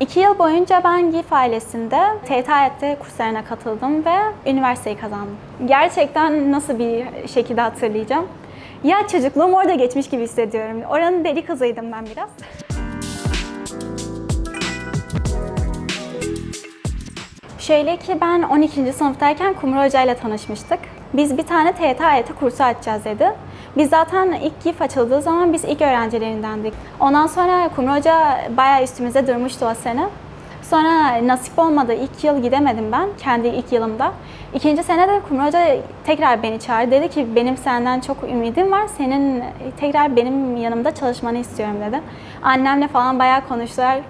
İki yıl boyunca ben GİF ailesinde TTAYET'te kurslarına katıldım ve üniversiteyi kazandım. Gerçekten nasıl bir şekilde hatırlayacağım? Ya çocukluğum orada geçmiş gibi hissediyorum. Oranın deli kızıydım ben biraz. Şöyle ki ben 12. sınıftayken Kumru Hoca ile tanışmıştık. Biz bir tane TYT kursu açacağız dedi. Biz zaten ilk GİF açıldığı zaman biz ilk öğrencilerindendik. Ondan sonra Kumru Hoca bayağı üstümüze durmuştu o sene. Sonra nasip olmadı. İlk yıl gidemedim ben kendi ilk yılımda. İkinci sene de Kumru Hoca tekrar beni çağırdı. Dedi ki benim senden çok ümidim var. Senin tekrar benim yanımda çalışmanı istiyorum dedi. Annemle falan bayağı konuştular.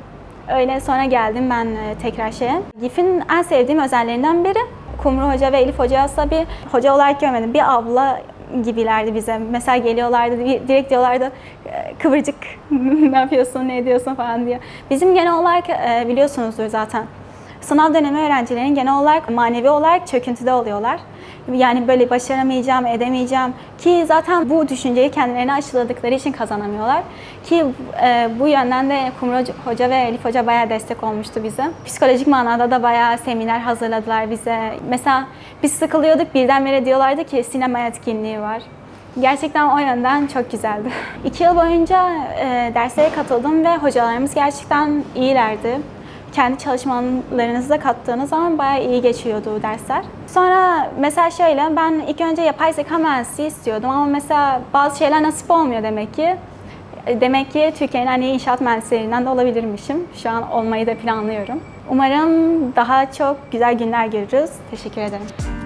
Öyle sonra geldim ben e, tekrar şeye. GİF'in en sevdiğim özelliklerinden biri Kumru Hoca ve Elif Hoca aslında bir hoca olarak görmedim. Bir abla gibilerdi bize. Mesela geliyorlardı, di- direkt diyorlardı "E, kıvırcık ne yapıyorsun, ne ediyorsun falan diye. Bizim genel olarak e, biliyorsunuzdur zaten. Sınav dönemi öğrencilerin genel olarak manevi olarak çöküntüde oluyorlar. Yani böyle başaramayacağım, edemeyeceğim ki zaten bu düşünceyi kendilerine aşıladıkları için kazanamıyorlar. Ki e, bu yönden de Kumru Hoca- ve Elif Hoca bayağı destek olmuştu bize. Psikolojik manada da bayağı seminer hazırladılar bize. Mesela biz sıkılıyorduk birdenbire diyorlardı ki sinema etkinliği var. Gerçekten o yönden çok güzeldi. İki yıl boyunca e, derslere katıldım ve hocalarımız gerçekten iyilerdi kendi çalışmalarınızı da kattığınız zaman bayağı iyi geçiyordu dersler. Sonra mesela şöyle ben ilk önce yapay zeka mühendisliği istiyordum ama mesela bazı şeyler nasip olmuyor demek ki. Demek ki Türkiye'nin en iyi inşaat mühendislerinden de olabilirmişim. Şu an olmayı da planlıyorum. Umarım daha çok güzel günler görürüz. Teşekkür ederim.